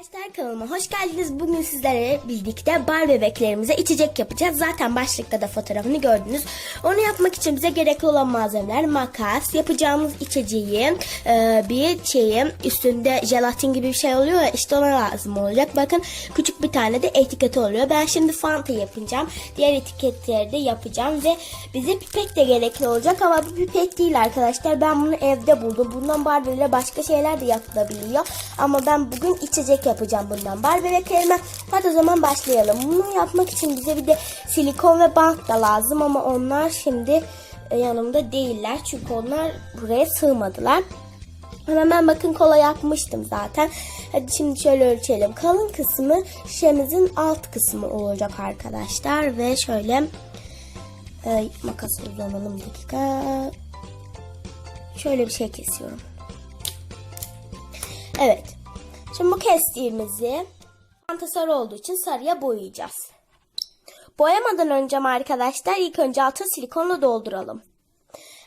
Arkadaşlar kanalıma hoş geldiniz. Bugün sizlerle birlikte bar bebeklerimize içecek yapacağız. Zaten başlıkta da fotoğrafını gördünüz. Onu yapmak için bize gerekli olan malzemeler makas, yapacağımız içeceği, e, bir şeyi üstünde jelatin gibi bir şey oluyor ya işte ona lazım olacak. Bakın küçük bir tane de etiketi oluyor. Ben şimdi Fanta yapacağım. Diğer etiketleri de yapacağım ve bize pipet de gerekli olacak ama bu pipet değil arkadaşlar. Ben bunu evde buldum. Bundan Barbie ile başka şeyler de yapılabiliyor. Ama ben bugün içecek yapacağım bundan Barbie bebeklerime. Hadi o zaman başlayalım. Bunu yapmak için bize bir de silikon ve bant da lazım ama onlar şimdi e, yanımda değiller. Çünkü onlar buraya sığmadılar. Hemen bakın kola yapmıştım zaten. Hadi şimdi şöyle ölçelim. Kalın kısmı şişemizin alt kısmı olacak arkadaşlar. Ve şöyle e, makası uzanalım bir dakika. Şöyle bir şey kesiyorum. Evet. Şimdi bu kestiğimizi fanta sarı olduğu için sarıya boyayacağız. Boyamadan önce arkadaşlar ilk önce altı silikonla dolduralım.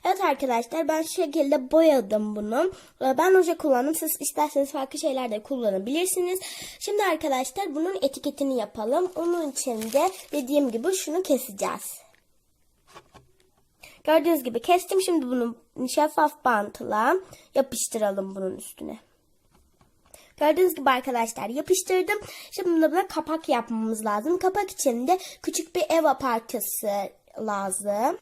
Evet arkadaşlar ben şu şekilde boyadım bunu. Ee, Ben oje kullandım. Siz isterseniz farklı şeyler de kullanabilirsiniz. Şimdi arkadaşlar bunun etiketini yapalım. Onun için de dediğim gibi şunu keseceğiz. Gördüğünüz gibi kestim. Şimdi bunu şeffaf bantla yapıştıralım bunun üstüne. Gördüğünüz gibi arkadaşlar yapıştırdım. Şimdi buna kapak yapmamız lazım. Kapak için de küçük bir eva parçası lazım.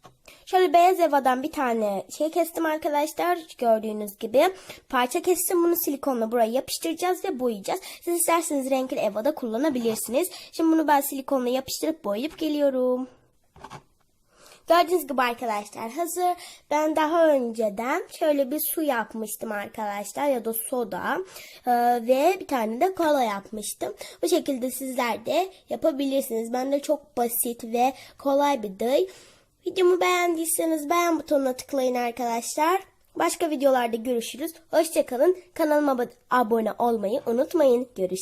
Şöyle beyaz evadan bir tane şey kestim arkadaşlar. Gördüğünüz gibi. Parça kestim. Bunu silikonla buraya yapıştıracağız ve boyayacağız. Siz isterseniz renkli evada kullanabilirsiniz. Şimdi bunu ben silikonla yapıştırıp boyayıp geliyorum. Gördüğünüz gibi arkadaşlar hazır. Ben daha önceden şöyle bir su yapmıştım arkadaşlar ya da soda Ee, ve bir tane de kola yapmıştım. Bu şekilde sizler de yapabilirsiniz. Ben de çok basit ve kolay bir dıy. Videomu beğendiyseniz beğen butonuna tıklayın arkadaşlar. Başka videolarda görüşürüz. Hoşçakalın. Kanalıma abone olmayı unutmayın. Görüşürüz.